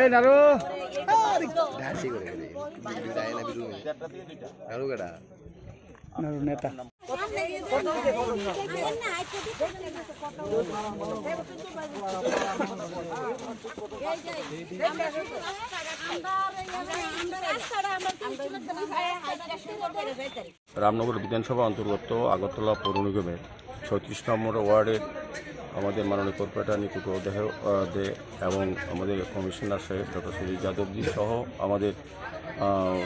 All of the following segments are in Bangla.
এই নারু। ঢাসি করে যায় না বিরু কেডা নারু নেতা। রামনগর বিধানসভা অন্তর্গত আগরতলা পৌর নিগমের ছত্রিশ নম্বর ওয়ার্ডের আমাদের মাননীয় কর্পোরেটর নিকুট দে এবং আমাদের কমিশনার সাহেব, ডক্টর সুজিত যাদবজি সহ আমাদের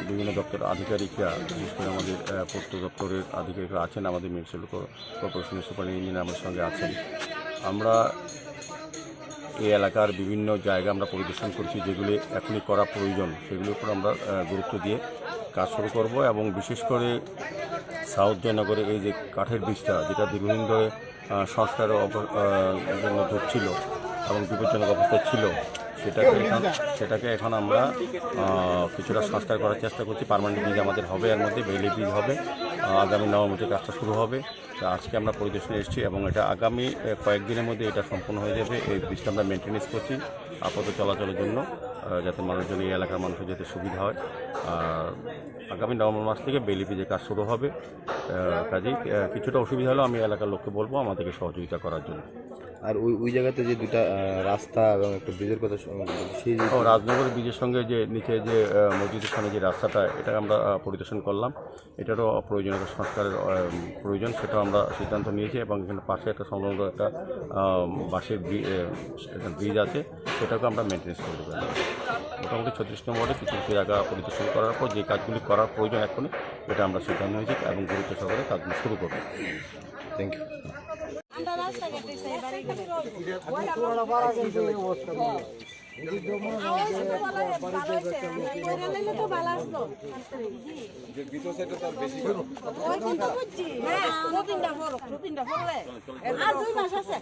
বিভিন্ন দপ্তরের আধিকারিকরা, বিশেষ করে আমাদের পূর্ত দপ্তরের আধিকারিকরা আছেন, আমাদের মিউনিসিপ্যাল কর্পোরেশনের সুপার ইঞ্জিনিয়ার আমাদের সঙ্গে আছেন। আমরা এই এলাকার বিভিন্ন জায়গা আমরা পরিদর্শন করছি, যেগুলি এখনই করা প্রয়োজন, সেগুলির উপর আমরা গুরুত্ব দিয়ে কাজ শুরু করব এবং বিশেষ করে সাউথ জয়নগরে এই যে কাঠের বীজটা যেটা দীর্ঘদিন ধরে সংস্কার জন্য ধরছিল এবং বিপজ্জনক অবস্থায় ছিল, সেটাকে এখন সেটাকে এখন আমরা কিছুটা সংস্কার করার চেষ্টা করছি। পারমানেন্ট ব্রিজ আমাদের হবে, এর মধ্যে বেলি ব্রিজ হবে আগামী নবমীতে কাজটা শুরু হবে। তা আজকে আমরা পরিদর্শনে এসেছি এবং এটা আগামী কয়েকদিনের মধ্যে এটা সম্পূর্ণ হয়ে যাবে। এই ব্রিজটা আমরা মেনটেনেন্স করছি আপাতত চলাচলের জন্য যাতে মানুষজন এই এলাকার মানুষের যাতে সুবিধা হয়। আর আগামী নভেম্বর মাস থেকে বেলি ব্রিজের কাজ শুরু হবে। কাজেই কিছুটা অসুবিধা হলেও আমি এলাকার লোককে বলব আমাদেরকে সহযোগিতা করার জন্য। আর ওই ওই জায়গাতে যে দুটা রাস্তা এবং একটা ব্রিজের কথা সেই যে রাজনগর ব্রিজের সঙ্গে যে নিচে যে মসজিদের সামনে যে রাস্তাটা এটা আমরা পরিদর্শন করলাম। এটারও প্রয়োজনীয় সংস্কারের প্রয়োজন সেটাও আমরা সিদ্ধান্ত নিয়েছি এবং এখানে পাশে একটা সংলগ্ন একটা বাঁশের একটা ব্রিজ আছে সেটাকে আমরা মেনটেন্স করে দেবো মোটামুটি ছত্রিশ নম্বরে কিছু কিছু জায়গা পরিদর্শন করার পর যে কাজগুলি করার প্রয়োজন এখনই এটা আমরা সিদ্ধান্ত নিয়েছি এবং গুরুত্ব সহকারে কাজগুলি শুরু করব থ্যাংক ইউ আর দুই মাস আছে।